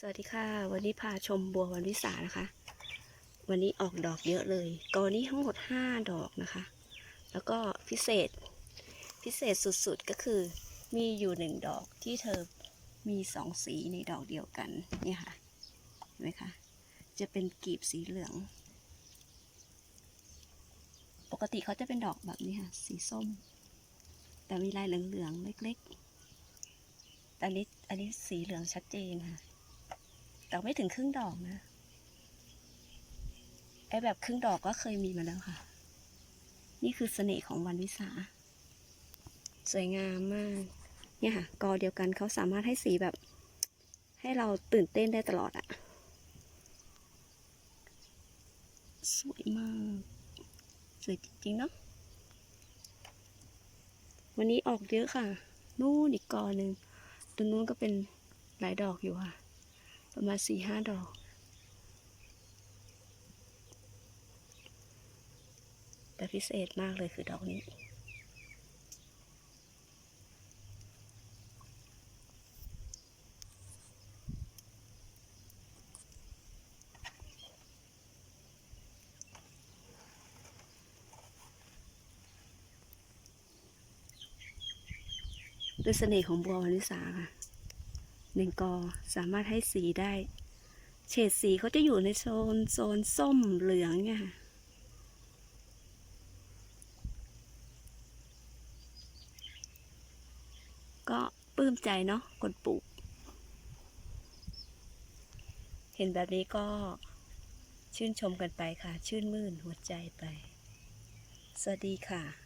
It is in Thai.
สวัสดีค่ะ วันนี้พาชมบัววันวิสานะคะ วันนี้ออกดอกเยอะเลยกอนี้ทั้งหมด 5 ดอกนะคะ แล้วก็พิเศษพิเศษสุดๆก็คือมีอยู่หนึ่งดอกที่เธอมีสองสีในดอกเดียวกันเนี่ยค่ะเห็นไหมคะจะเป็นกลีบสีเหลือง ปกติเขาจะเป็นดอกแบบนี้ค่ะ สีส้ม แต่มีลายเหลืองๆเล็กๆแต่อันนี้อันนี้สีเหลืองชัดเจนค่ะ แต่ไม่ถึงครึ่งดอกนะไอแบบครึ่งดอกก็เคยมีมาแล้วค่ะ นี่คือเสน่ห์ของวันวิสา สวยงามมาก เนี่ยค่ะ กอเดียวกันเขาสามารถให้สีแบบ ให้เราตื่นเต้นได้ตลอดอะสวยมาก สวยจริง ๆ เนาะวันนี้ออกเยอะค่ะ นู่นอีกกอหนึ่งตรงนู้นก็เป็นหลายดอกอยู่ค่ะ ประมาณสี่ห้าดอกแต่พิเศษมากเลยคือดอกนี้ ด้วยเสน่ห์ของบัววานิสาค่ะ หนึ่งกอสามารถให้สีได้ เฉดสีเขาจะอยู่ในโซนโซนส้มเหลืองเนี่ยค่ะก็ปลื้มใจเนาะคนปลูก เห็นแบบนี้ก็ชื่นชมกันไปค่ะ ชื่นมื่นหัวใจไป สวัสดีค่ะ